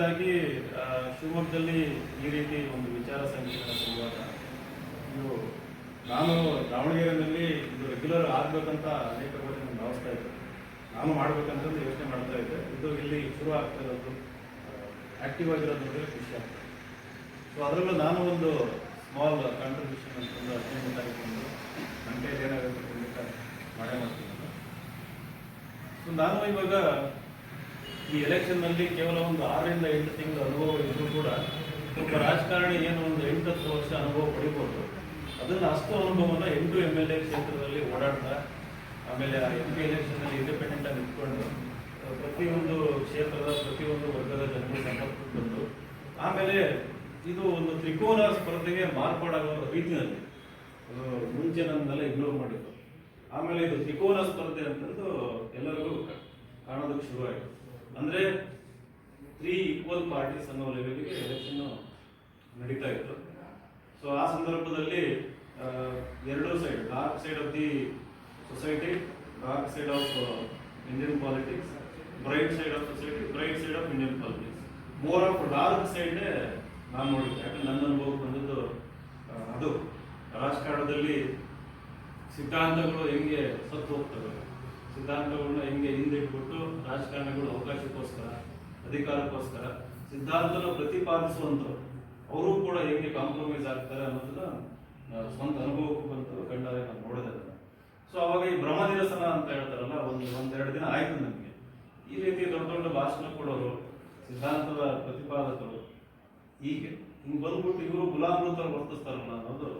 ಆ, ಶಿವಮೊಗ್ಗದಲ್ಲಿ ಈ ರೀತಿ ಒಂದು ವಿಚಾರ ಸಂಕಿರಣ ಸಂವಾದ. ಇದು ನಾನು ದಾವಣಗೆರೆಯಲ್ಲಿ ಇದು ರೆಗ್ಯುಲರ್ ಆಗಬೇಕಂತ ಅನೇಕ ಬಾರಿ ನಾನು ಭಾವಿಸ್ತಾ ಇದ್ದೆ. ನಾನು ಮಾಡ್ಬೇಕಂತಂದು ಯೋಚನೆ ಮಾಡ್ತಾ ಇದ್ದೆ. ಇದು ಇಲ್ಲಿ ಶುರು ಆಗ್ತಾ ಇರೋದು ಆಕ್ಟಿವ್ ಆಗಿರೋದು ನೋಡಿದ್ರೆ ಖುಷಿ ಆಗ್ತದೆ ಸೊ ಅದರಲ್ಲೂ ನಾನು ಒಂದು ಸ್ಮಾಲ್ ಕಾಂಟ್ರಿಬ್ಯೂಷನ್ ಅಂತಂದು ಹದಿನೈದು ತಾರೀಕು ಒಂದು ಕೈಲಿ ಏನಾಗುತ್ತೆ ಖಂಡಿತ ಮಾಡೇ ಮಾಡ್ತೀನಿ. ಸೊ ನಾನು ಇವಾಗ ಈ ಎಲೆಕ್ಷನ್ನಲ್ಲಿ ಕೇವಲ ಒಂದು ಆರರಿಂದ ಎಂಟು ತಿಂಗಳ ಅನುಭವ ಇದ್ರೂ ಕೂಡ ಒಬ್ಬ ರಾಜಕಾರಣಿ ಏನು ಒಂದು ಎಂಟು ಹತ್ತು ವರ್ಷ ಅನುಭವ ಪಡಿಬೋದು. ಅದನ್ನು ಅಷ್ಟು ಅನುಭವನ ಎಂಟು ಎಂ ಎಲ್ ಎ ಕ್ಷೇತ್ರದಲ್ಲಿ ಓಡಾಡ್ತಾ, ಆಮೇಲೆ ಆ ಎಂ ಪಿ ಎಲೆಕ್ಷನ್ನಲ್ಲಿ ಇಂಡಿಪೆಂಡೆಂಟ್ ಆಗಿ ನಿಂತ್ಕೊಂಡು ಪ್ರತಿಯೊಂದು ಕ್ಷೇತ್ರದ ಪ್ರತಿಯೊಂದು ವರ್ಗದ ಜನರು ಸಂಪರ್ಕಕ್ಕೆ ಬಂದು, ಆಮೇಲೆ ಇದು ಒಂದು ತ್ರಿಕೋನ ಸ್ಪರ್ಧೆಗೆ ಮಾರ್ಪಾಡಾಗುವ ರೀತಿಯಲ್ಲಿ ಮುಂಚೆ ನನ್ನೆಲ್ಲ ಇಗ್ನೋರ್ ಮಾಡಿದ್ರು ಆಮೇಲೆ ಇದು ತ್ರಿಕೋನ ಸ್ಪರ್ಧೆ ಅಂತಂದು ಎಲ್ಲರಿಗೂ ಕಾಣೋದಕ್ಕೆ ಶುರುವಾಯಿತು. ಅಂದ್ರೆ ತ್ರೀ ಈಕ್ವಲ್ ಪಾರ್ಟೀಸ್ ಅನ್ನೋ ಲೆವೆಲ್ಗೆ ಎಲೆಕ್ಷನ್ ನಡೀತಾ ಇತ್ತು. ಸೊ ಆ ಸಂದರ್ಭದಲ್ಲಿ ಎರಡೂ side dark side of the society dark side of Indian politics bright side of society bright side of Indian politics more of dark side ನಾನು ನೋಡಿದ್ದೆ. ಯಾಕಂದ್ರೆ ನನ್ನ ಅನುಭವ ಬಂದದ್ದು ಅದು. ರಾಜಕಾರಣದಲ್ಲಿ ಸಿದ್ಧಾಂತಗಳು ಹೆಂಗೆ ಸತ್ತು ಹೋಗ್ತವೆ? ಸಿದ್ಧಾಂತಗಳನ್ನ ಹೆಂಗೆ ಹಿಂದಿಟ್ಬಿಟ್ಟು ರಾಜಕಾರಣಿಗಳು ಅವಕಾಶಕ್ಕೋಸ್ಕರ, ಅಧಿಕಾರಕ್ಕೋಸ್ಕರ ಸಿದ್ಧಾಂತನ ಪ್ರತಿಪಾದಿಸುವಂಥವ್ರು, ಅವರು ಕೂಡ ಹೆಂಗೆ ಕಾಂಪ್ರಮೈಸ್ ಆಗ್ತಾರೆ ಅನ್ನೋದನ್ನ ಸ್ವಂತ ಅನುಭವಕ್ಕೂ ಬಂತು ಕಂಡಾರೆ ನಾನು ನೋಡಿದೆ ಸೊ ಅವಾಗ ಈ ಭ್ರಮ ನಿರಸನ ಅಂತ ಹೇಳ್ತಾರಲ್ಲ, ಒಂದು, ಒಂದೆರಡು ದಿನ ಆಯ್ತು ನನಗೆ ಈ ರೀತಿ ದೊಡ್ಡ ದೊಡ್ಡ ಭಾಷಣ ಕೊಡೋರು, ಸಿದ್ಧಾಂತದ ಪ್ರತಿಪಾದಕರು, ಹೀಗೆ. ಹಿಂಗೆ ಬಂದ್ಬಿಟ್ಟು ಇವರು ಗುಲಾಮ್ ತರ ವರ್ತಿಸ್ತಾರಲ್ಲ ಅನ್ನೋದು,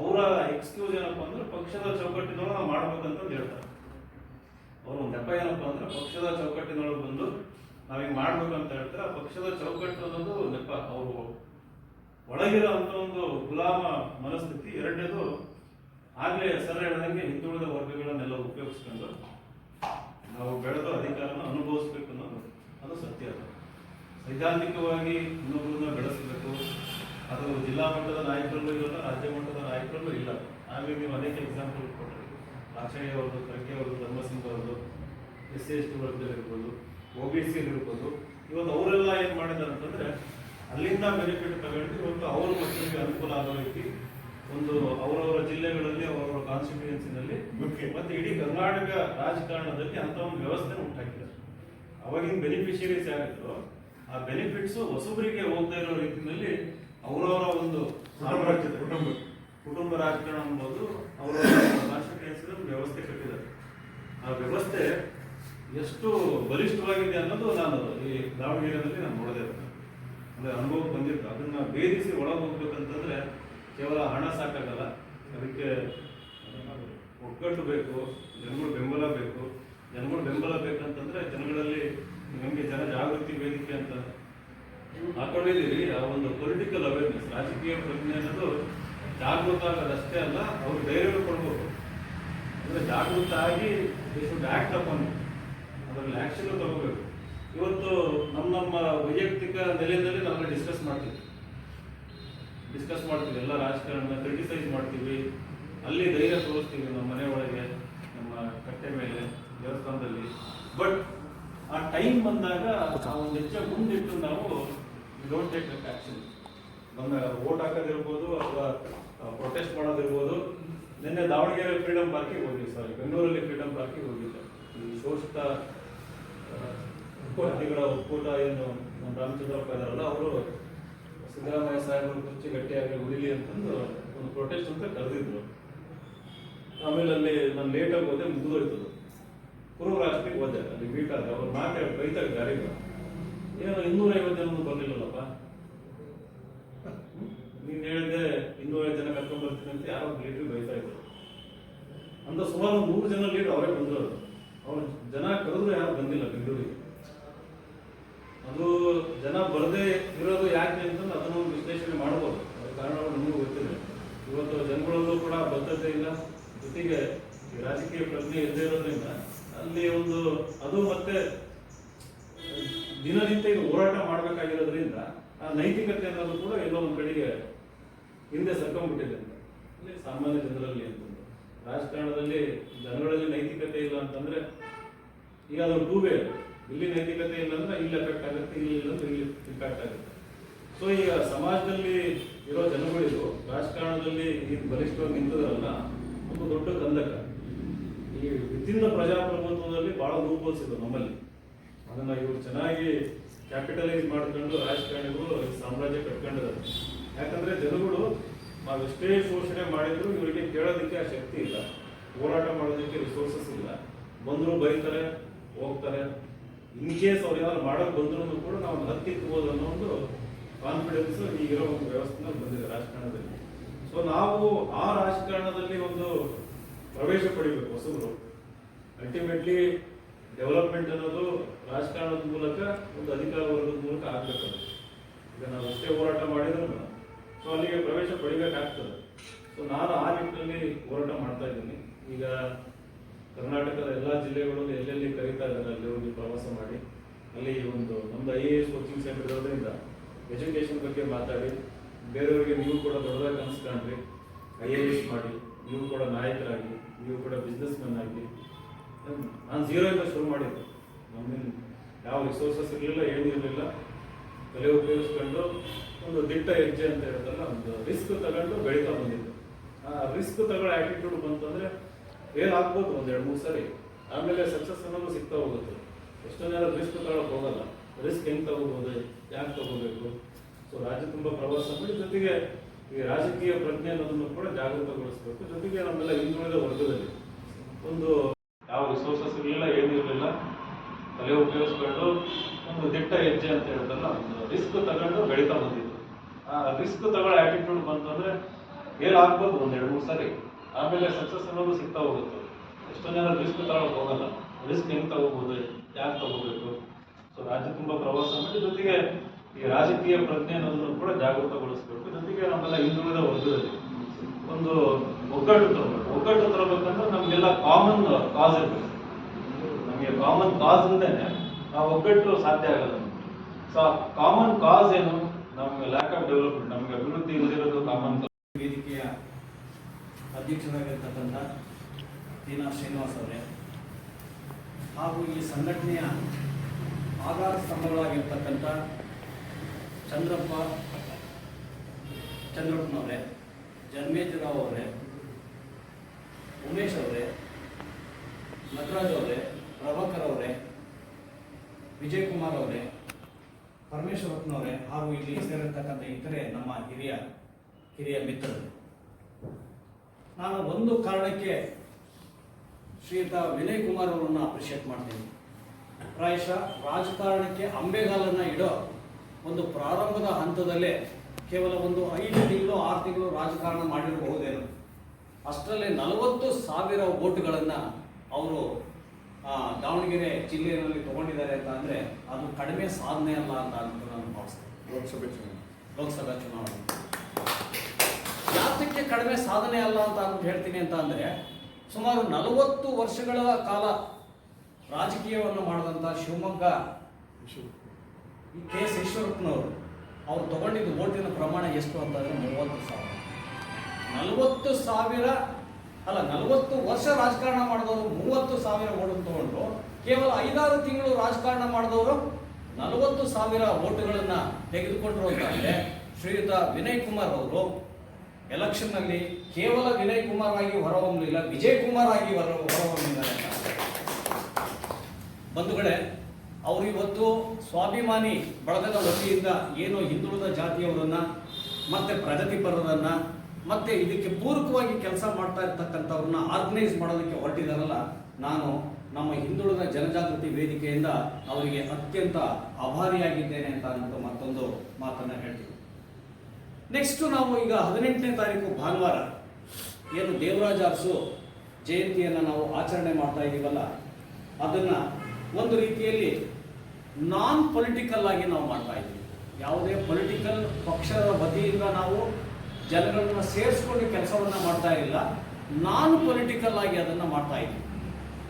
ಅವರ ಎಕ್ಸ್ಕ್ಯೂಸ್ ಏನಪ್ಪ ಅಂದ್ರೆ ಪಕ್ಷದ ಚೌಕಟ್ಟಿನ ನಾವು ಮಾಡ್ಬೇಕಂತ ಹೇಳ್ತಾರೆ. ಅವ್ರ ಒಂದು ನೆಪ ಏನಪ್ಪ ಅಂದ್ರೆ ಪಕ್ಷದ ಚೌಕಟ್ಟಿನೊಳಗೆ ಬಂದು ನಾವೀಗ ಮಾಡ್ಬೇಕು ಅಂತ ಹೇಳ್ತಾರೆ. ಆ ಪಕ್ಷದ ಚೌಕಟ್ಟು ಅನ್ನೋದು ನೆಪ ಅವರು ಒಳಗಿರೋ ಅಂತ ಒಂದು ಗುಲಾಮ ಮನಸ್ಥಿತಿ, ಎರಡನೇದು ಆಗ್ಲೇ ಸರ್ ಹೇಳಿದಂಗೆ ಹಿಂದುಳಿದ ವರ್ಗಗಳನ್ನೆಲ್ಲ ಉಪಯೋಗಿಸ್ಕೊಂಡು ನಾವು ಬೆಳೆದ ಅಧಿಕಾರನ ಅನುಭವಿಸ್ಬೇಕು ಅನ್ನೋದು ಅದು ಸತ್ಯ ಅದು. ಸೈದ್ಧಾಂತಿಕವಾಗಿ ಇನ್ನೊಬ್ಬರನ್ನ ಬೆಳೆಸಬೇಕು. ಅದು ಜಿಲ್ಲಾ ಮಟ್ಟದ ನಾಯಕರಲ್ಲೂ ಇರಲ್ಲ ರಾಜ್ಯ ಮಟ್ಟದ ನಾಯಕರಲ್ಲೂ ಇಲ್ಲ. ಆಮೇಲೆ ನೀವು ಅನೇಕ ಎಕ್ಸಾಂಪಲ್ ಕೊಟ್ಟರೆ ರಾಕ್ಷಣಿ ಅವರು ಖರ್ಗೆ ಅವರು ಧರ್ಮಸಿಂಗ್ ಅವರು ಎಸ್ ಸಿ ಎಸ್ ಟಿ ವರ್ಗದಲ್ಲಿ ಇರ್ಬೋದು ಒ ಬಿ ಸಿ ಇರ್ಬೋದು ಇವತ್ತು ಅವರೆಲ್ಲ ಏನು ಮಾಡಿದ್ದಾರೆ ಅಂತಂದರೆ ಅಲ್ಲಿಂದ ಬೆನಿಫಿಟ್ ತಗೊಂಡು ಇವತ್ತು ಅವ್ರ ಮಕ್ಕಳಿಗೆ ಅನುಕೂಲ ಆಗೋ ರೀತಿ ಒಂದು ಅವರವರ ಜಿಲ್ಲೆಗಳಲ್ಲಿ ಅವರವರ ಕಾನ್ಸ್ಟಿಟ್ಯೂಯೆನ್ಸಿನಲ್ಲಿ ಮತ್ತೆ ಇಡೀ ಕರ್ನಾಟಕ ರಾಜಕಾರಣದಲ್ಲಿ ಅಂತ ಒಂದು ವ್ಯವಸ್ಥೆ ಉಂಟಾಗಿದ್ದಾರೆ ಅವಾಗಿನ ಬೆನಿಫಿಷಿಯರೀಸ್ ಯಾರಿದ್ರು ಆ ಬೆನಿಫಿಟ್ಸು ಹೊಸಬರಿಗೆ ಹೋಗ್ತಾ ಇರೋ ರೀತಿಯಲ್ಲಿ ಅವರವರ ಒಂದು ಸಾಮ್ರಾಜ್ಯದ ಕುಟುಂಬ. ಕುಟುಂಬ ರಾಜಕಾರಣ ಅನ್ನೋದು ಅವರ ಕಾನ್ಸ್ಟಿಟ್ಯೂನ್ಸಿ ವ್ಯವಸ್ಥೆ ಕಟ್ಟಿದ್ದಾರೆ. ಆ ವ್ಯವಸ್ಥೆ ಎಷ್ಟು ಬಲಿಷ್ಠವಾಗಿದೆ ಅನ್ನೋದು ನಾನು ಈ ದಾವಣಗೆರೆಯಲ್ಲಿ ನಾನು ನೋಡಿದೆ ಅಂದರೆ ಅಂದ್ರೆ ಅನುಭವ ಬಂದಿತ್ತು ಅದನ್ನ ಭೇದಿಸಿ ಒಳಗೆ ಹೋಗ್ಬೇಕಂತಂದರೆ ಕೇವಲ ಹಣ ಸಾಕಾಗಲ್ಲ. ಅದಕ್ಕೆ ಒಗ್ಗಟ್ಟು ಬೇಕು, ಜನಗಳು ಬೆಂಬಲ ಬೇಕು. ಜನಗಳು ಬೆಂಬಲ ಬೇಕಂತಂದರೆ ಜನಗಳಲ್ಲಿ ನಮಗೆ ಜನ ಜಾಗೃತಿ ವೇದಿಕೆ ಅಂತ ಹಾಕೊಂಡಿದ್ದೀವಿ. ಆ ಒಂದು ಪೊಲಿಟಿಕಲ್ ಅವೇರ್ನೆಸ್ ರಾಜಕೀಯ ಪ್ರಜ್ಞೆ ಅನ್ನೋದು ಜಾಗೃತ ಆಗೋದಷ್ಟೇ ಅಲ್ಲ, ಅವ್ರು ಧೈರ್ಯ ಕೊಡ್ಬೇಕು ಜಾಗೃತ ಆಗಿ ಶುಡ್ ಆಕ್ಟ್ ಅಪನ್ ಅದರಲ್ಲಿ ತಗೋಬೇಕು. ಇವತ್ತು ನಮ್ಮ ನಮ್ಮ ವೈಯಕ್ತಿಕ ನೆಲೆಯಲ್ಲಿ ನಾವೆಲ್ಲ ಡಿಸ್ಕಸ್ ಮಾಡ್ತೀವಿ. ಡಿಸ್ಕಸ್ ಮಾಡ್ತೀವಿ, ಎಲ್ಲ ರಾಜಕಾರಣ ಕ್ರಿಟಿಸೈಸ್ ಮಾಡ್ತೀವಿ. ಅಲ್ಲಿ ಧೈರ್ಯ ತೋರಿಸ್ತೀವಿ ನಮ್ಮ ಮನೆ ಒಳಗೆ, ನಮ್ಮ ಕಟ್ಟೆ ಮೇಲೆ, ದೇವಸ್ಥಾನದಲ್ಲಿ. ಬಟ್ ಆ ಟೈಮ್ ಬಂದಾಗ ಒಂದು ಹೆಚ್ಚ ಮುಂದಿಟ್ಟು ನಾವು ಡೋಂಟ್ ಟೇಕ್ ಆಕ್ಷನ್ ನಮ್ಮ ಓಟ್ ಹಾಕೋದಿರ್ಬೋದು ಅಥವಾ ಪ್ರೊಟೆಸ್ಟ್ ಮಾಡೋದಿರ್ಬೋದು. ನಿನ್ನೆ ದಾವಣಗೆರೆ ಫ್ರೀಡಮ್ ಪಾರ್ಕಿಗೆ ಹೋಗಿದ್ದೆ ಸಾರಿ ಬೆಂಗಳೂರಲ್ಲಿ ಫ್ರೀಡಮ್ ಪಾರ್ಕಿಗೆ ಹೋಗಿದ್ದೆ. ಈ ಶೋಷಿತ ಉಪಾಧಿಗಳ ಒಕ್ಕೂಟ ಏನು ನಮ್ಮ ರಾಮಚಂದ್ರಪ್ಪ ಇದಾರಲ್ಲ ಅವರು ಸಿದ್ದರಾಮಯ್ಯ ಸಾಹೇಬರು ಕುರ್ಚಿ ಗಟ್ಟಿಯಾಗಿ ಉಳಿಲಿ ಅಂತಂದು ಒಂದು ಪ್ರೊಟೆಸ್ಟ್ ಅಂತ ಕರೆದಿದ್ರು. ಆಮೇಲೆ ಅಲ್ಲಿ ನಾನು ಲೇಟಾಗಿ ಹೋದೆ ಮುಗಿದೋಯ್ತು ಪೂರ್ವ ರಾಷ್ಟ್ರಕ್ಕೆ ಹೋದೆ, ಅಲ್ಲಿ ಮೀಟ್ ಆದ ಅವ್ರು ಮಾತಾಡಿ ಬೈತಾರೆ ಗಾಡಿಗಳು. ಏನೋ ಇನ್ನೂರ ಐವತ್ತು ಜನ ಬರ್ಲಿಲ್ಲಲ್ಲಪ್ಪ ಅಂತ ಯಾರೋ ಲೀಡರ್ ಬೈತಾ ಇದ್ರು. ಅಂತ ಸುಮಾರು ನೂರು ಜನ ಲೀಡರ್ ಅವರೇ ಬಂದ್ರು ಅವ್ರು. ಜನ ಕರೆದ್ರು ಯಾರು ಬಂದಿಲ್ಲ ಬೆಂಗಳೂರಿಗೆ. ಅದು ಜನ ಬರದೇ ಇರೋದು ಯಾಕೆ ಅಂತಂದ್ರೆ ಅದನ್ನ ವಿಶ್ಲೇಷಣೆ ಮಾಡ್ಬೋದು. ಅದ್ರ ಕಾರಣಗಳು ನಮಗೂ ಗೊತ್ತಿದೆ ಇವತ್ತು ಜನಗಳಲ್ಲೂ ಕೂಡ ಬದ್ಧತೆ ಇಲ್ಲ. ಜೊತೆಗೆ ರಾಜಕೀಯ ಪ್ರಜ್ಞೆ ಇಲ್ಲದೆ ಇರೋದ್ರಿಂದ ಅಲ್ಲಿ ಒಂದು ಅದು ಮತ್ತೆ ದಿನನಿತ್ಯ ಇದು ಹೋರಾಟ ಮಾಡಬೇಕಾಗಿರೋದ್ರಿಂದ ಆ ನೈತಿಕತೆ ಅನ್ನೋದು ಕೂಡ ಎಲ್ಲೋ ಒಂದ್ ಕಡೆಗೆ ಹಿಂದೆ ಸರ್ಕೊಂಡ್ಬಿಟ್ಟಿದೆ. ಸಾಮಾನ್ಯ ಜನರಲ್ಲಿ ಅಂತಂದ್ರೆ ರಾಜಕಾರಣದಲ್ಲಿ ಜನಗಳಲ್ಲಿ ನೈತಿಕತೆ ಇಲ್ಲ ಅಂತಂದ್ರೆ ಈಗ ಅದೊಂದು ಟೂ ವೇ ಇಲ್ಲಿ ನೈತಿಕತೆ ಇಲ್ಲ ಅಂದ್ರೆ ಇಲ್ಲಿ ಎಫೆಕ್ಟ್ ಆಗುತ್ತೆ, ಇಲ್ಲಿ ಇಲ್ಲ ಅಂದ್ರೆ ಇಲ್ಲಿ ಇಂಪ್ಯಾಕ್ಟ್ ಆಗುತ್ತೆ. ಸೊ ಈಗ ಸಮಾಜದಲ್ಲಿ ಇರೋ ಜನಗಳಿಗೂ ರಾಜಕಾರಣದಲ್ಲಿ ಈ ಬಲಿಷ್ಠವಾಗಿ ನಿಂತದ್ರಲ್ಲ, ಒಂದು ದೊಡ್ಡ ಕಂದಕ. ಈ ವಿಭಿನ್ನ ಪ್ರಜಾಪ್ರಭುತ್ವದಲ್ಲಿ ಬಹಳ ಇದೆ ನಮ್ಮಲ್ಲಿ. ಅದನ್ನ ಇವರು ಚೆನ್ನಾಗಿ ಕ್ಯಾಪಿಟಲೈಸ್ ಮಾಡ್ಕೊಂಡು ರಾಜಕಾರಣಿಗಳು ಸಾಮ್ರಾಜ್ಯ ಕಟ್ಕೊಂಡಿದ್ದಾರೆ. ಯಾಕಂದ್ರೆ ಜನಗಳು ನಾವೆಷ್ಟೇ ಶೋಷಣೆ ಮಾಡಿದ್ರು ಇವರಿಗೆ ಕೇಳೋದಕ್ಕೆ ಆ ಶಕ್ತಿ ಇಲ್ಲ. ಹೋರಾಟ ಮಾಡೋದಕ್ಕೆ ರಿಸೋರ್ಸಸ್ ಇಲ್ಲ. ಬಂದರೂ ಬೈತಾರೆ, ಹೋಗ್ತಾರೆ. ಇನ್ ಕೇಸ್ ಅವ್ರು ಏನಾದ್ರು ಮಾಡೋಕೆ ಬಂದ್ರು ಕೂಡ ನಾವು ಹತ್ತಿಕ್ಬೋದು ಅನ್ನೋ ಒಂದು ಕಾನ್ಫಿಡೆನ್ಸ್ ಈಗಿರೋ ಒಂದು ವ್ಯವಸ್ಥೆನಲ್ಲಿ ಬಂದಿದೆ ರಾಜಕಾರಣದಲ್ಲಿ. ಸೊ ನಾವು ಆ ರಾಜಕಾರಣದಲ್ಲಿ ಒಂದು ಪ್ರವೇಶ ಪಡಿಬೇಕು ಹೊಸಬ್ರು. ಅಲ್ಟಿಮೇಟ್ಲಿ ಡೆವಲಪ್ಮೆಂಟ್ ಅನ್ನೋದು ರಾಜಕಾರಣದ ಮೂಲಕ ಒಂದು ಅಧಿಕಾರ ವರ್ಗದ ಮೂಲಕ ಆಗ್ಬೇಕು ಈಗ ನಾವು ಎಷ್ಟೇ ಹೋರಾಟ ಮಾಡಿದ್ರು ಸೊ ಅಲ್ಲಿಗೆ ಪ್ರವೇಶ ಪಡಿಬೇಕಾಗ್ತದೆ. ಸೊ ನಾನು ಆ ನಿಟ್ಟಿನಲ್ಲಿ ಹೋರಾಟ ಮಾಡ್ತಾ ಇದ್ದೀನಿ. ಈಗ ಕರ್ನಾಟಕದ ಎಲ್ಲ ಜಿಲ್ಲೆಗಳು ಎಲ್ಲೆಲ್ಲಿ ಕರೀತಾ ಇದ್ದಾರೆ, ಅಲ್ಲಿ ಹೋಗಿ ಪ್ರವಾಸ ಮಾಡಿ, ಅಲ್ಲಿ ಒಂದು ನಮ್ದು I A S coaching centre ಇರೋದ್ರಿಂದ ಎಜುಕೇಶನ್ ಬಗ್ಗೆ ಮಾತಾಡಿ, ಬೇರೆಯವರಿಗೆ ನೀವು ಕೂಡ ದೊಡ್ಡದಾಗಿ ಕನಸು ಕಾಣ್ರಿ. ಐ ಎ ಎಸ್ ಮಾಡಿ, ನೀವು ಕೂಡ ನಾಯಕರಾಗಿ, ನೀವು ಕೂಡ ಬಿಸ್ನೆಸ್ ಮ್ಯಾನ್ ಆಗಿ. ನಾನು ಝೀರೋ ಇಂದ ಶುರು ಮಾಡಿದ್ದೆ. ನಮ್ಮಿಂದ ಯಾವ ರಿಸೋರ್ಸಸ್ ಇರಲಿಲ್ಲ ಏನೂ ಕಲೆ ಉಪಯೋಗಿಸ್ಕೊಂಡು ಒಂದು ದಿಟ್ಟ ಹೆಜ್ಜೆ ಅಂತ ಹೇಳೋದಲ್ಲ, ಒಂದು ರಿಸ್ಕ್ ತಗೊಂಡು ಬೆಳೀತಾ ಬಂದಿದ್ದು. ಆ ರಿಸ್ಕ್ ತಗೊಳ್ಳೋ ಆಟಿಟ್ಯೂಡ್ ಅಂದರೆ ಫೇಲ್ ಆಗ್ಬೋದು ಒಂದ್ ಎರಡು ಮೂರು ಸರಿ. ಆಮೇಲೆ ಸಕ್ಸಸ್ ಅನ್ನೋದು ಸಿಗ್ತಾ ಹೋಗುತ್ತೆ. ಎಷ್ಟೋ ಜನ ರಿಸ್ಕ್ ತಗೊಳಕ್ ಹೋಗಲ್ಲ. ರಿಸ್ಕ್ ಹೆಂಗೆ ತಗೋಬಹುದು ಯಾಕೆ ತಗೋಬೇಕು? ಸೊ ರಾಜ್ಯ ತುಂಬಾ ಪ್ರವಾಸ ಮಾಡಿ ಜೊತೆಗೆ ಈ ರಾಜಕೀಯ ಪ್ರಜ್ಞೆ ಅನ್ನೋದನ್ನು ಕೂಡ ಜಾಗೃತಗೊಳಿಸ್ಬೇಕು. ಜೊತೆಗೆ ನಮ್ಮೆಲ್ಲ ಹಿಂದುಳಿದ ವರ್ಗದಲ್ಲಿ ಒಂದು ಯಾವ ರಿಸೋರ್ಸಸ್ ಇರಲಿಲ್ಲ, ಏನೂ ಇರಲಿಲ್ಲ. ತಲೆ ಉಪಯೋಗಿಸ್ಕೊಂಡು ಒಂದು ದಿಟ್ಟ ಹೆಜ್ಜೆ ಅಂತ ಹೇಳ್ತಾರಲ್ಲ ಒಂದು ರಿಸ್ಕ್ ತಗೊಂಡು ಬೆಳೀತಾ ಬಂದಿದ್ದು. ಆ ರಿಸ್ಕ್ ತಗೊಳ್ಳೋ ಆಟಿಟ್ಯೂಡ್ ಬಂತಂದ್ರೆ ಫೇಲ್ ಆಗ್ಬೋದು ಒಂದೆರಡು ಮೂರು ಸಾರಿ. ಆಮೇಲೆ ಸಕ್ಸಸ್ ಅನ್ನೋದು ಸಿಗ್ತಾ ಹೋಗುತ್ತೆ. ಎಷ್ಟೋ ಜನ ರಿಸ್ಕ್ ತಗೊಳಕ್ ಹೋಗಲ್ಲ. ರಿಸ್ಕ್ ಹೆಂಗ್ ತಗೋಬಹುದು ಯಾಕೆ ತಗೋಬೇಕು? ಸೊ ರಾಜ್ಯ ತುಂಬಾ ಪ್ರವಾಸ ಮಾಡಿ ಜೊತೆಗೆ ಈ ರಾಜಕೀಯ ಪ್ರಜ್ಞೆ ಅನ್ನೋದನ್ನು ಕೂಡ ಜಾಗೃತಗೊಳಿಸಬೇಕು. ಜೊತೆಗೆ ನಮ್ಮೆಲ್ಲ ಹಿಂದುಳಿದ ವರ್ಗದಲ್ಲಿ ಒಂದು ಒಗ್ಗಟ್ಟು ತರಬೇಕು ಒಗ್ಗಟ್ಟು ತರಬೇಕಂದ್ರೆ ನಮಗೆಲ್ಲ ಕಾಮನ್ ಕಾಸ್ ಇರಬೇಕು ನಮಗೆ ಕಾಮನ್ ಕಾಸ್ ಇಲ್ದೇನೆ ಆ ಒಗ್ಗಟ್ಟು ಸಾಧ್ಯ ಆಗಲ್ಲ ಸೊ ಕಾಮನ್ ಕಾಸ್ ಏನು? ನಮಗೆ ಲ್ಯಾಕ್ ಆಫ್ ಡೆವಲಪ್ಮೆಂಟ್ ನಮಗೆ ಅಭಿವೃದ್ಧಿ ಇಲ್ಲದಿರೋದು ಕಾಮನ್ ವೇದಿಕೆಯ ಅಧ್ಯಕ್ಷರಾಗಿರ್ತಕ್ಕಂಥ ದೀನಾ ಶ್ರೀನಿವಾಸ್ ಅವರೇ. ಹಾಗೂ ಈ ಸಂಘಟನೆಯ ಆಧಾರ ಸ್ತಂಭಗಳಾಗಿರ್ತಕ್ಕಂಥ ಚಂದ್ರಪ್ಪ ಚಂದ್ರಪ್ಪನವರೇ ಜನ್ಮೇಜರಾವ್ ಅವರೇ, ಉಮೇಶ್ ಅವರೇ, ನಟರಾಜ್ ಅವರೇ, ಪ್ರಭಾಕರ್ ಅವರೇ ವಿಜಯ್ ಕುಮಾರ್ ಅವರೇ, ಪರಮೇಶ್ವರಪ್ಪನವರೇ, ಹಾಗೂ ಇಲ್ಲಿ ಸೇರಿರ್ತಕ್ಕಂಥ ಇತರೆ ನಮ್ಮ ಹಿರಿಯ ಹಿರಿಯ ಮಿತ್ರರು. ನಾನು ಒಂದು ಕಾರಣಕ್ಕೆ ಶ್ರೀಯುತ ವಿನಯ್ ಕುಮಾರ್ ಅವರನ್ನು ಅಪ್ರಿಷಿಯೇಟ್ ಮಾಡ್ತೀನಿ. ಪ್ರಾಯಶಃ ರಾಜಕಾರಣಕ್ಕೆ ಅಂಬೆಗಾಲನ್ನ ಇಡೋ ಒಂದು ಪ್ರಾರಂಭದ ಹಂತದಲ್ಲೇ ಕೇವಲ ಒಂದು ಐದು ತಿಂಗಳು, ಆರು ತಿಂಗಳು ರಾಜಕಾರಣ ಮಾಡಿರಬಹುದೇನೋ. ಅಷ್ಟರಲ್ಲಿ ನಲವತ್ತು ಸಾವಿರ ವೋಟ್ಗಳನ್ನು ಅವರು ದಾವಣಗೆರೆ ಜಿಲ್ಲೆಯಲ್ಲಿ ತಗೊಂಡಿದ್ದಾರೆ ಅಂತ ಅಂದರೆ ಅದು ಕಡಿಮೆ ಸಾಧನೆ ಅಲ್ಲ ಅಂತ ಅಂತ ನಾನು ಭಾವಿಸ್ತೇನೆ. ಲೋಕಸಭೆ ಚುನಾವಣೆ. ಲೋಕಸಭಾ ಚುನಾವಣೆ. ಯಾತಕ್ಕೆ ಕಡಿಮೆ ಸಾಧನೆ ಅಲ್ಲ ಅಂತ ಅಂದ್ಬಿಟ್ಟು ಹೇಳ್ತೀನಿ ಅಂತ ಅಂದ್ರೆ ಸುಮಾರು ನಲವತ್ತು ವರ್ಷಗಳ ಕಾಲ ರಾಜಕೀಯವನ್ನು ಮಾಡಿದಂಥ ಶಿವಮೊಗ್ಗ ಈ ಕೆ ಎಸ್ ಈಶ್ವರಪ್ಪನವರು ಅವ್ರು ತಗೊಂಡಿದ್ದು ಓಟಿನ ಪ್ರಮಾಣ ಎಷ್ಟು ಅಂತಂದ್ರೆ ಮೂವತ್ತು ಸಾವಿರ. ನಲವತ್ತು ಸಾವಿರ ಅಲ್ಲ, ನಲವತ್ತು ವರ್ಷ ರಾಜಕಾರಣ ಮಾಡಿದವರು ಮೂವತ್ತು ಸಾವಿರ ಓಟು ತಗೊಂಡ್ರು. ಕೇವಲ ಐದಾರು ತಿಂಗಳು ರಾಜಕಾರಣ ಮಾಡಿದವರು ನಲವತ್ತು ಸಾವಿರ ಓಟುಗಳನ್ನ ತೆಗೆದುಕೊಂಡ್ರು ಅಂತಂದ್ರೆ, ಶ್ರೀಯುತ ವಿನಯ್ ಕುಮಾರ್ ಅವರು ಎಲೆಕ್ಷನ್ನಲ್ಲಿ ಕೇವಲ ವಿನಯ್ ಕುಮಾರ್ ಆಗಿ ಹೊರಹೊಮ್ಮಲಿಲ್ಲ ವಿಜಯ್ ಕುಮಾರ್ ಆಗಿ ಹೊರ, ಹೊರಹೊಮ್ಮಿದ್ದಾರೆ ಬಂಧುಗಳೇ, ಅವರು ಇವತ್ತು ಸ್ವಾಭಿಮಾನಿ ಬಳಗದ ವತಿಯಿಂದ ಏನೋ ಹಿಂದುಳಿದ ಜಾತಿಯವರನ್ನ ಮತ್ತೆ ಪ್ರಗತಿಪರರನ್ನ ಮತ್ತೆ ಇದಕ್ಕೆ ಪೂರಕವಾಗಿ ಕೆಲಸ ಮಾಡ್ತಾ ಇರ್ತಕ್ಕಂಥವ್ರನ್ನ ಆರ್ಗನೈಸ್ ಮಾಡೋದಕ್ಕೆ ಹೊರಟಿದಾರಲ್ಲ, ನಾನು ನಮ್ಮ ಹಿಂದುಳಿದ ಜನಜಾಗೃತಿ ವೇದಿಕೆಯಿಂದ ಅವರಿಗೆ ಅತ್ಯಂತ ಆಭಾರಿಯಾಗಿದ್ದೇನೆ ಅಂತ ಅನ್ನೋದು ಮತ್ತೊಂದು ಮಾತನ್ನ ಹೇಳ್ತೀವಿ ನೆಕ್ಸ್ಟ್ ನಾವು ಈಗ ಹದಿನೆಂಟನೇ ತಾರೀಕು ಭಾನುವಾರ, ಏನು ದೇವರಾಜ ಅರಸು ಜಯಂತಿಯನ್ನು ನಾವು ಆಚರಣೆ ಮಾಡ್ತಾ ಇದ್ದೀವಲ್ಲ ಅದನ್ನ ಒಂದು ರೀತಿಯಲ್ಲಿ ನಾನ್ ಪೊಲಿಟಿಕಲ್ ಆಗಿ ನಾವು ಮಾಡ್ತಾ ಇದ್ದೀವಿ ಯಾವುದೇ ಪೊಲಿಟಿಕಲ್ ಪಕ್ಷದ ವತಿಯಿಂದ ನಾವು ಜನಗಳನ್ನ ಸೇರಿಸ್ಕೊಂಡು ಕೆಲಸವನ್ನ ಮಾಡ್ತಾ ಇಲ್ಲ. ನಾನ್ ಪೊಲಿಟಿಕಲ್ ಆಗಿ ಅದನ್ನ ಮಾಡ್ತಾ ಇದ್ದೀನಿ.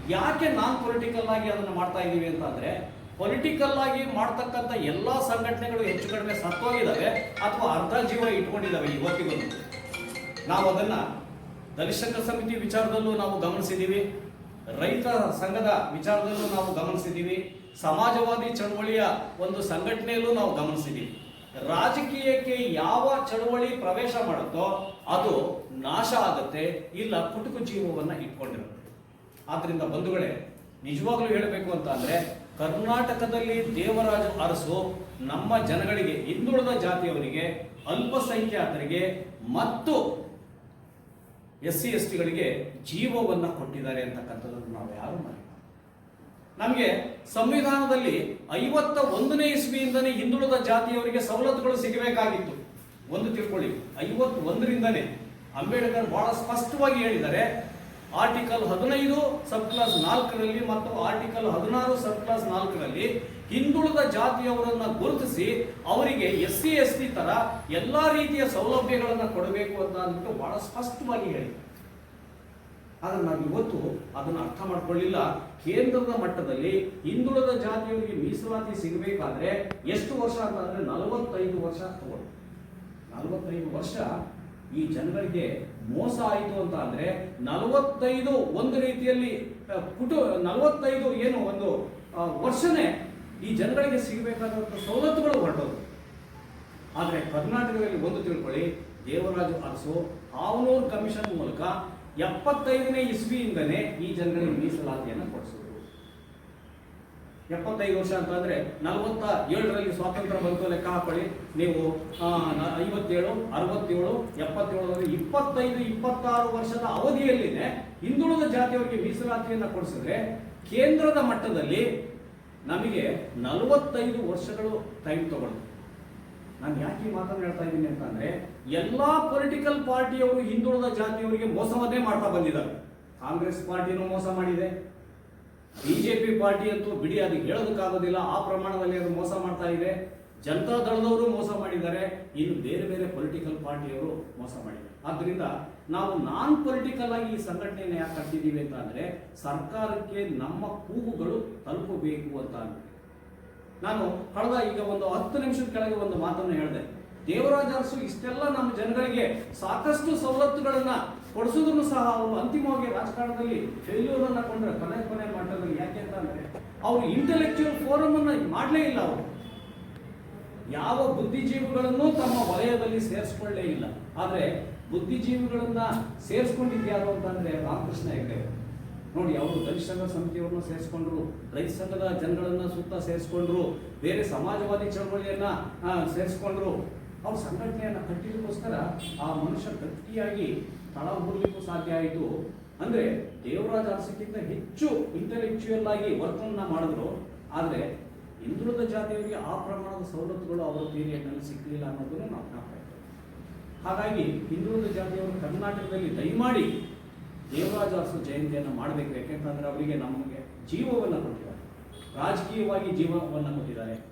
ಯಾಕೆ ನಾನ್ ಪೊಲಿಟಿಕಲ್ ಆಗಿ ಅದನ್ನ ಮಾಡ್ತಾ ಇದ್ದೀವಿ ಅಂತಂದ್ರೆ ಪೊಲಿಟಿಕಲ್ ಆಗಿ ಮಾಡ್ತಕ್ಕಂಥ ಎಲ್ಲಾ ಸಂಘಟನೆಗಳು ಹೆಚ್ಚು ಕಡಿಮೆ ಸತ್ತೋಗಿದ್ದಾವೆ ಅಥವಾ ಅರ್ಧ ಜೀವ ಇಟ್ಕೊಂಡಿದ್ದಾವೆ ಇವತ್ತಿಗೂ. ನಾವು ಅದನ್ನ ದಲಿತ ಸಮಿತಿ ವಿಚಾರದಲ್ಲೂ ನಾವು ಗಮನಿಸಿದ್ದೀವಿ ರೈತ ಸಂಘದ ವಿಚಾರದಲ್ಲೂ ನಾವು ಗಮನಿಸಿದ್ದೀವಿ ಸಮಾಜವಾದಿ ಚಳವಳಿಯ ಒಂದು ಸಂಘಟನೆಯಲ್ಲೂ ನಾವು ಗಮನಿಸಿದ್ದೀವಿ ರಾಜಕೀಯಕ್ಕೆ ಯಾವ ಚಳುವಳಿ ಪ್ರವೇಶ ಮಾಡುತ್ತೋ ಅದು ನಾಶ ಆಗುತ್ತೆ, ಇಲ್ಲ ಕುಟುಕು ಜೀವವನ್ನು ಇಟ್ಕೊಂಡಿರುತ್ತೆ ಆದ್ರಿಂದ ಬಂಧುಗಳೇ, ನಿಜವಾಗ್ಲೂ ಹೇಳಬೇಕು ಅಂತ ಅಂದ್ರೆ ಕರ್ನಾಟಕದಲ್ಲಿ ದೇವರಾಜ ಅರಸು ನಮ್ಮ ಜನಗಳಿಗೆ, ಹಿಂದುಳಿದ ಜಾತಿಯವರಿಗೆ, ಅಲ್ಪಸಂಖ್ಯಾತರಿಗೆ ಮತ್ತು ಎಸ್ ಸಿ ಎಸ್ ಟಿಗಳಿಗೆ ಜೀವವನ್ನು ಕೊಟ್ಟಿದ್ದಾರೆ ಅಂತಕ್ಕಂಥದ್ದನ್ನು ನಾವು ಯಾರು ಮರೆಯಬಾರದು. ನಮಗೆ ಸಂವಿಧಾನದಲ್ಲಿ ಐವತ್ತ ಒಂದನೇ ಇಸ್ವಿಯಿಂದನೇ ಹಿಂದುಳಿದ ಜಾತಿಯವರಿಗೆ ಸವಲತ್ತುಗಳು ಸಿಗಬೇಕಾಗಿತ್ತು. ಒಂದು ತಿಳ್ಕೊಳ್ಳಿ ಐವತ್ ಒಂದರಿಂದನೇ ಅಂಬೇಡ್ಕರ್ ಬಹಳ ಸ್ಪಷ್ಟವಾಗಿ ಹೇಳಿದ್ದಾರೆ, ಆರ್ಟಿಕಲ್ ಹದಿನೈದು, ಸಬ್ ಕ್ಲಾಸ್ ನಾಲ್ಕರಲ್ಲಿ ಮತ್ತು ಆರ್ಟಿಕಲ್ ಹದಿನಾರು, ಸಬ್ ಕ್ಲಾಸ್ ನಾಲ್ಕರಲ್ಲಿ ಹಿಂದುಳಿದ ಜಾತಿಯವರನ್ನ ಗುರುತಿಸಿ ಅವರಿಗೆ ಎಸ್ ಸಿ ಎಸ್ ಟಿ ತರ ಎಲ್ಲಾ ರೀತಿಯ ಸೌಲಭ್ಯಗಳನ್ನು ಕೊಡಬೇಕು ಅಂತ ಅಂದ್ಬಿಟ್ಟು ಬಹಳ ಸ್ಪಷ್ಟವಾಗಿ ಹೇಳಿದ್ದಾರೆ. ಆದ್ರೆ ನಾವು ಇವತ್ತು ಅದನ್ನು ಅರ್ಥ ಮಾಡ್ಕೊಳ್ಳಿಲ್ಲ. ಕೇಂದ್ರದ ಮಟ್ಟದಲ್ಲಿ ಹಿಂದುಳಿದ ಜಾತಿಯವರಿಗೆ ಮೀಸಲಾತಿ ಸಿಗಬೇಕಾದ್ರೆ ಎಷ್ಟು ವರ್ಷ ಅಂತ ಅಂದ್ರೆ ನಲವತ್ತೈದು ವರ್ಷ ತಗೊಂಡು ನಲವತ್ತೈದು ವರ್ಷ ಈ ಜನಗಳಿಗೆ ಮೋಸ ಆಯಿತು ಅಂತ ಅಂದ್ರೆ ನಲವತ್ತೈದು ಒಂದು ರೀತಿಯಲ್ಲಿ ಕುಟು, ನಲವತ್ತೈದು ಏನು ಒಂದು ವರ್ಷನೇ ಈ ಜನಗಳಿಗೆ ಸಿಗಬೇಕಾದಂಥ ಸವಲತ್ತುಗಳು ಹೊರಟೋದು ಆದರೆ ಕರ್ನಾಟಕದಲ್ಲಿ ಒಂದು ತಿಳ್ಕೊಳ್ಳಿ, ದೇವರಾಜು ಅರಸು ಹಾವನೂರು ಕಮಿಷನ್ ಮೂಲಕ ಎಪ್ಪತ್ತೈದನೇ ಇಸ್ವಿಯಿಂದನೇ ಈ ಜನರಿಗೆ ಮೀಸಲಾತಿಯನ್ನು ಕೊಡಿಸಿದ್ರು. ಎಪ್ಪತ್ತೈದು ವರ್ಷ ಅಂತಂದ್ರೆ ನಲವತ್ತ ಏಳರಲ್ಲಿ ಸ್ವಾತಂತ್ರ್ಯ ಬಂತು ಲೆಕ್ಕ ಹಾಕೊಳ್ಳಿ. ನೀವು ಐವತ್ತೇಳು, ಅರವತ್ತೇಳು, ಎಪ್ಪತ್ತೇಳರಲ್ಲಿ ಇಪ್ಪತ್ತೈದು, ಇಪ್ಪತ್ತಾರು ವರ್ಷದ ಅವಧಿಯಲ್ಲಿನೇ ಹಿಂದುಳಿದ ಜಾತಿಯವರಿಗೆ ಮೀಸಲಾತಿಯನ್ನು ಕೊಡಿಸಿದ್ರೆ ಕೇಂದ್ರದ ಮಟ್ಟದಲ್ಲಿ ನಮಗೆ ನಲವತ್ತೈದು ವರ್ಷಗಳು ಟೈಮ್ ತಗೊಳ್ಳುತ್ತೆ. ನಾನು ಯಾಕೆ ಹೇಳ್ತಾ ಇದ್ದೀನಿ ಅಂತಂದ್ರೆ ಎಲ್ಲಾ ಪೊಲಿಟಿಕಲ್ ಪಾರ್ಟಿಯವರು ಹಿಂದುಳಿದ ಜಾತಿಯವರಿಗೆ ಮೋಸವನ್ನೇ ಮಾಡ್ತಾ ಬಂದಿದ್ದಾರೆ. ಕಾಂಗ್ರೆಸ್ ಪಾರ್ಟಿನೂ ಮೋಸ ಮಾಡಿದೆ. ಬಿಜೆಪಿ ಪಾರ್ಟಿ ಅಂತೂ ಬಿಡಿ ಅದು ಹೇಳೋದಕ್ಕಾಗೋದಿಲ್ಲ. ಆ ಪ್ರಮಾಣದಲ್ಲಿ ಅದು ಮೋಸ ಮಾಡ್ತಾ ಇದೆ. ಜನತಾ ದಳದವರು ಮೋಸ ಮಾಡಿದ್ದಾರೆ. ಇನ್ನು ಬೇರೆ ಬೇರೆ ಪೊಲಿಟಿಕಲ್ ಪಾರ್ಟಿಯವರು ಮೋಸ ಮಾಡಿದ್ದಾರೆ. ಆದ್ದರಿಂದ ನಾವು ನಾನ್ ಪೊಲಿಟಿಕಲ್ ಆಗಿ ಈ ಸಂಘಟನೆಯನ್ನು ಯಾಕೆ ಕಟ್ಟಿದ್ದೀವಿ ಅಂತ ಅಂದ್ರೆ ಸರ್ಕಾರಕ್ಕೆ ನಮ್ಮ ಕೂಗುಗಳು ತಲುಪಬೇಕು ಅಂತ ನಾನು ಕಳೆದ ಈಗ ಒಂದು ಹತ್ತು ನಿಮಿಷದ ಕೆಳಗೆ ಒಂದು ಮಾತನ್ನು ಹೇಳಿದೆ. ದೇವರಾಜ ಅರಸು ಇಷ್ಟೆಲ್ಲ ನಮ್ಮ ಜನರಿಗೆ ಸಾಕಷ್ಟು ಸವಲತ್ತುಗಳನ್ನ ಕೊಡಿಸಿದ್ರು ಸಹ ಅವರು ಅಂತಿಮವಾಗಿ ರಾಜಕಾರಣದಲ್ಲಿ ಫೇಲ್ಯೂರ್ ಅನ್ನ ಕೊಂಡ್ರೆ ಕೊನೆ ಕೊನೆ ಮಟ್ಟದಲ್ಲಿ. ಯಾಕೆ ಅಂತಂದ್ರೆ ಅವರು ಇಂಟೆಲೆಕ್ಚುಯಲ್ ಫೋರಮ್ ಅನ್ನ ಮಾಡಲೇ ಇಲ್ಲ ಅವರು. ಯಾವ ಬುದ್ಧಿಜೀವಿಗಳನ್ನು ತಮ್ಮ ವಲಯದಲ್ಲಿ ಸೇರಿಸ್ಕೊಳ್ಳೇ ಇಲ್ಲ. ಆದ್ರೆ ಬುದ್ಧಿಜೀವಿಗಳನ್ನ ಸೇರಿಸ್ಕೊಂಡಿದ್ಯಾರು ಅಂತಂದ್ರೆ ರಾಮಕೃಷ್ಣ ಹೆಗ್ಡೆ. ನೋಡಿ, ಅವರು ದಲಿತ ಸಂಘ ಸಮಿತಿಯವ್ರನ್ನ ಸೇರಿಸ್ಕೊಂಡ್ರು, ರೈತ ಸಂಘದ ಜನಗಳನ್ನ ಸುತ್ತ ಸೇರಿಸ್ಕೊಂಡ್ರು, ಬೇರೆ ಸಮಾಜವಾದಿ ಚಳವಳಿಯನ್ನ ಸೇರಿಸ್ಕೊಂಡ್ರು. ಅವ್ರ ಸಂಘಟನೆಯನ್ನ ಕಟ್ಟಿದಕ್ಕೋಸ್ಕರ ಆ ಮನುಷ್ಯ ಗಟ್ಟಿಯಾಗಿ ತಳ ಹೋಗ್ಲಿಕ್ಕೂ ಸಾಧ್ಯ ಆಯಿತು. ಅಂದ್ರೆ ದೇವರಾಜ ಅರಸಕ್ಕಿಂತ ಹೆಚ್ಚು ಇಂಟೆಲೆಕ್ಚುಯಲ್ ಆಗಿ ವರ್ತನ ಮಾಡಿದ್ರು. ಆದ್ರೆ ಹಿಂದುಳಿದ ಜಾತಿಯವರಿಗೆ ಆ ಪ್ರಮಾಣದ ಸವಲತ್ತುಗಳು ಅವರ ಪೀರಿಯಡ್ನಲ್ಲಿ ಸಿಕ್ಕಲಿಲ್ಲ ಅನ್ನೋದನ್ನು ನಾವು ಜ್ಞಾಪಕ. ಹಾಗಾಗಿ ಹಿಂದುಳಿದ ಜಾತಿಯವರು ಕರ್ನಾಟಕದಲ್ಲಿ ದಯಮಾಡಿ ದೇವರಾಜ ಅರಸು ಜಯಂತಿಯನ್ನು ಮಾಡಬೇಕು. ಯಾಕೆಂತಂದ್ರೆ ಅವರಿಗೆ ನಮಗೆ ಜೀವವನ್ನು ಕೊಟ್ಟಿದ್ದಾರೆ. ರಾಜಕೀಯವಾಗಿ ಜೀವವನ್ನು ಕೊಟ್ಟಿದ್ದಾರೆ.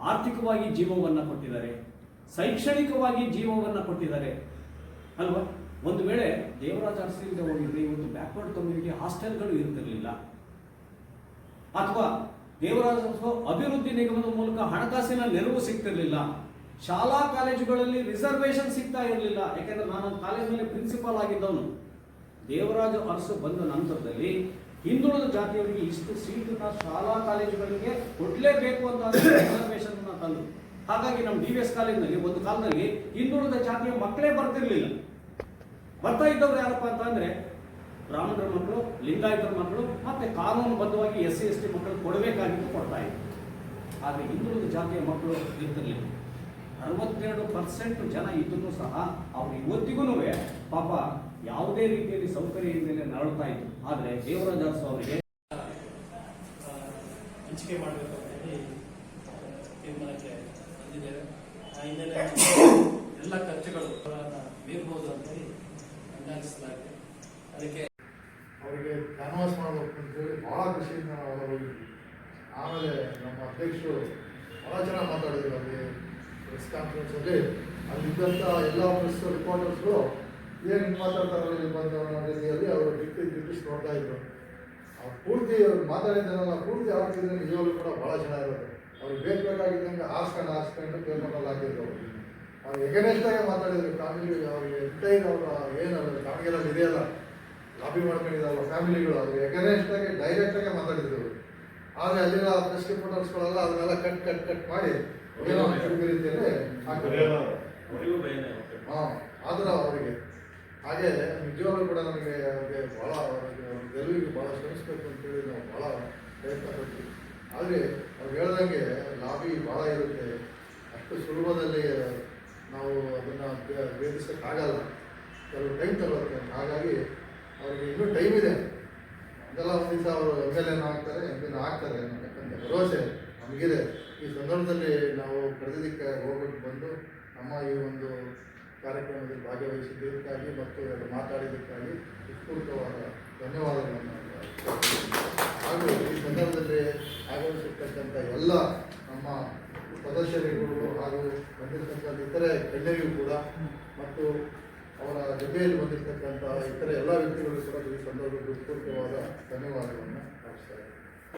ಆರ್ಥಿಕವಾಗಿ ಜೀವವನ್ನು ಕೊಟ್ಟಿದ್ದಾರೆ. ಶೈಕ್ಷಣಿಕವಾಗಿ ಜೀವವನ್ನು ಕೊಟ್ಟಿದ್ದಾರೆ. ಅಲ್ವಾ? ಒಂದು ವೇಳೆ ದೇವರಾಜ ಅರಸಿಂದ ಹೋಗಿದ್ರೆ ಇವತ್ತು ಬ್ಯಾಕ್ವರ್ಡ್ ಕಮ್ಯುನಿಟಿ ಹಾಸ್ಟೆಲ್ಗಳು ಇರ್ತಿರ್ಲಿಲ್ಲ. ಅಥವಾ ದೇವರಾಜ ಅಭಿವೃದ್ಧಿ ನಿಗಮದ ಮೂಲಕ ಹಣಕಾಸಿನ ನೆರವು ಸಿಗ್ತಿರ್ಲಿಲ್ಲ. ಶಾಲಾ ಕಾಲೇಜುಗಳಲ್ಲಿ ರಿಸರ್ವೇಶನ್ ಸಿಗ್ತಾ ಇರಲಿಲ್ಲ. ಯಾಕೆಂದ್ರೆ ನಾನು ಕಾಲೇಜಿನಲ್ಲಿ ಪ್ರಿನ್ಸಿಪಾಲ್ ಆಗಿದ್ದವನು. ದೇವರಾಜ ಅರಸು ಬಂದ ನಂತರದಲ್ಲಿ ಹಿಂದುಳಿದ ಜಾತಿಯವರಿಗೆ ಇಷ್ಟು ಸೀಟನ್ನ ಶಾಲಾ ಕಾಲೇಜುಗಳಿಗೆ ಕೊಡ್ಲೇಬೇಕು ಅಂತ ರಿಸರ್ವೇಶನ್ ತಂದು ಹಾಗಾಗಿ ನಮ್ಮ ಡಿ ವಿ ಎಸ್ ಕಾಲೇಜಿನಲ್ಲಿ ಒಂದು ಕಾಲದಲ್ಲಿ ಹಿಂದುಳಿದ ಜಾತಿಯ ಮಕ್ಕಳೇ ಬರ್ತಿರ್ಲಿಲ್ಲ. ಬರ್ತಾ ಇದ್ದವ್ರು ಯಾರಪ್ಪ ಅಂತ ಅಂದ್ರೆ ಬ್ರಾಹ್ಮಣರ ಮಕ್ಕಳು, ಲಿಂಗಾಯತರ ಮಕ್ಕಳು, ಮತ್ತೆ ಕಾನೂನುಬದ್ಧವಾಗಿ ಎಸ್ ಸಿ ಎಸ್ ಟಿ ಮಕ್ಕಳು ಕೊಡಬೇಕಾಗಿತ್ತು, ಕೊಡ್ತಾ ಇದ್ರು. ಆದರೆ ಹಿಂದುಳಿದ ಜಾತಿಯ ಮಕ್ಕಳು ಇರ್ತಿರ್ಲಿಲ್ಲ. ಅರವತ್ತೆರಡು ಪರ್ಸೆಂಟ್ ಜನ ಇದ್ರು ಸಹ ಅವ್ರು ಇವತ್ತಿಗೂ ಪಾಪ ಯಾವುದೇ ರೀತಿಯಲ್ಲಿ ಸೌಕರ್ಯ ಇಲ್ಲದೆ ನರಳುತ್ತಾ ಇತ್ತು ಆದರೆ ದೇವರಾಜ ಅವರಿಗೆ ಹಂಚಿಕೆ ಮಾಡಬೇಕು ಅಂತ ಹೇಳಿ ತೀರ್ಮಾನಕ್ಕೆ ಬಂದಿದ್ದೇವೆ ಆ ಹಿನ್ನೆಲೆ ಎಲ್ಲ ಖರ್ಚುಗಳು ಮೀರ್ಬೋದು ಅಂತ ಹೇಳಿ ಅಂದಾಜಿಸಲಾಗಿದೆ. ಅದಕ್ಕೆ ಅವರಿಗೆ ಕ್ಯಾನ್ವಾಸ್ ಮಾಡಬೇಕು ಅಂತೇಳಿ ಭಾಳ ಖುಷಿಯಿಂದ ನಾವು ಹೋಗಿದ್ವಿ ಆಮೇಲೆ ನಮ್ಮ ಅಧ್ಯಕ್ಷರು ಭಾಳ ಚೆನ್ನಾಗಿ ಮಾತಾಡಿದ್ರು ಅಲ್ಲಿ ಪ್ರೆಸ್ ಕಾನ್ಫರೆನ್ಸಲ್ಲಿ ಅಲ್ಲಿದ್ದಂಥ ಎಲ್ಲ ಪ್ರೆಸ್ ರಿಪೋರ್ಟರ್ಸ್ಗಳು ಏನು ಹಿಂಗೆ ಮಾತಾಡ್ತಾರಲ್ಲ ಇಲ್ಲಿ ಬಂದವರ ರೀತಿಯಲ್ಲಿ ಅವರು ಬಿಟ್ಟು ದಿಟ್ಟಿಸಿ ನೋಡ್ತಾ ಇದ್ರು. ಅವ್ರು ಪೂರ್ತಿ ಅವ್ರು ಮಾತಾಡಿದ್ದಾರಲ್ಲ ಪೂರ್ತಿ ಆಗ್ತಿದ್ರೆ ನಿಜವಾಗ್ಲೂ ಕೂಡ ಭಾಳ ಚೆನ್ನಾಗಿರೋದು ಅವ್ರಿಗೆ ಬೇಕು ಬೇಕಾಗಿದ್ದಂಗೆ ಹಾಸ್ಕೊಂಡು ಆರ್ಸ್ಕೊಂಡು ಪೇಪರ್ನಲ್ಲಿ ಹಾಕಿದ್ರು ಅವರು. ಎಗನೆಸ್ಟಾಗೆ ಮಾತಾಡಿದ್ರು. ಫ್ಯಾಮಿಲಿ ಅವ್ರಿಗೆ ಎಂಟೈನ್ ಅವರು ಏನು ಅವ್ರ ದಾವಣಗೆರೆಯಲ್ಲಿ ಇದೆಯಲ್ಲ ಲಾಬಿ ಮಾಡ್ಕೊಂಡಿದ್ದಾರಲ್ಲ ಫ್ಯಾಮಿಲಿಗಳು ಅವ್ರಿಗೆ ಡೈರೆಕ್ಟ್ ಡೈರೆಕ್ಟಾಗೆ ಮಾತಾಡಿದ್ರು ಆದರೆ ಅಲ್ಲಿನ ಪ್ರೆಸ್ ರಿಪೋರ್ಟರ್ಸ್ಗಳೆಲ್ಲ ಅದನ್ನೆಲ್ಲ ಕಟ್ ಕಟ್ ಕಟ್ ಮಾಡಿ ಏನೋ ರೀತಿಯಲ್ಲಿ ಹಾಂ ಆದ್ರೆ ಅವರಿಗೆ. ಹಾಗೆ ನಿಜವಾಗ್ಲೂ ಕೂಡ ನಮಗೆ ಅವ್ರಿಗೆ ಭಾಳ ಅವ್ರಿಗೆ ಗೆಲುವಿಗೆ ಭಾಳ ಶ್ರಮಿಸ್ಬೇಕು ಅಂತೇಳಿ ನಾವು ಭಾಳ ಪ್ರಯತ್ನ ಪಡ್ತೀವಿ. ಆದರೆ ಅವ್ರು ಹೇಳ್ದಂಗೆ ಲಾಬಿ ಭಾಳ ಇರುತ್ತೆ. ಅಷ್ಟು ಸುಲಭದಲ್ಲಿ ನಾವು ಅದನ್ನು ಭೇದಿಸೋಕ್ಕಾಗಲ್ಲ. ಕೆಲವು ಟೈಮ್ ತಗೊಳುತ್ತೆ. ಹಾಗಾಗಿ ಅವ್ರಿಗೆ ಇನ್ನೂ ಟೈಮ್ ಇದೆ. ಅದೆಲ್ಲ ಒಂದು ದಿವಸ ಅವರು ಎಂ ಎಲ್ ಎನ ಆಗ್ತಾರೆ ಎಂ ಎಲ್ ಆಗ್ತಾರೆ ಭರವಸೆ ನಮಗಿದೆ. ಈ ಸಂದರ್ಭದಲ್ಲಿ ನಾವು ಕರೆದಿದ್ದಕ್ಕೆ ಹೋಗ್ಬಿಟ್ಟು ಬಂದು ನಮ್ಮ ಈ ಒಂದು ಕಾರ್ಯಕ್ರಮದಲ್ಲಿ ಭಾಗವಹಿಸಿದ್ದಕ್ಕಾಗಿ ಮತ್ತು ಮಾತಾಡಿದ್ದಕ್ಕಾಗಿ ಉತ್ಪೂರ್ತವಾದ ಧನ್ಯವಾದಗಳನ್ನು ಹಾಗೂ ಈ ಸಂದರ್ಭದಲ್ಲಿ ಆಗಮಿಸಿರ್ತಕ್ಕಂಥ ಎಲ್ಲ ನಮ್ಮ ಸದಸ್ಯರಿಗೂ ಹಾಗೂ ಬಂದಿರತಕ್ಕಂಥ ಇತರೆ ಗಣ್ಯರಿಗೂ ಕೂಡ ಮತ್ತು ಅವರ ಜೊತೆಯಲ್ಲಿ ಬಂದಿರತಕ್ಕಂಥ ಇತರ ಎಲ್ಲ ವ್ಯಕ್ತಿಗಳು ಕೂಡ ಈ ಸಂದರ್ಭದಲ್ಲಿ ಧನ್ಯವಾದಗಳನ್ನು ಅರ್ಪಿಸ್ತಾ ಇದ್ದೀನಿ.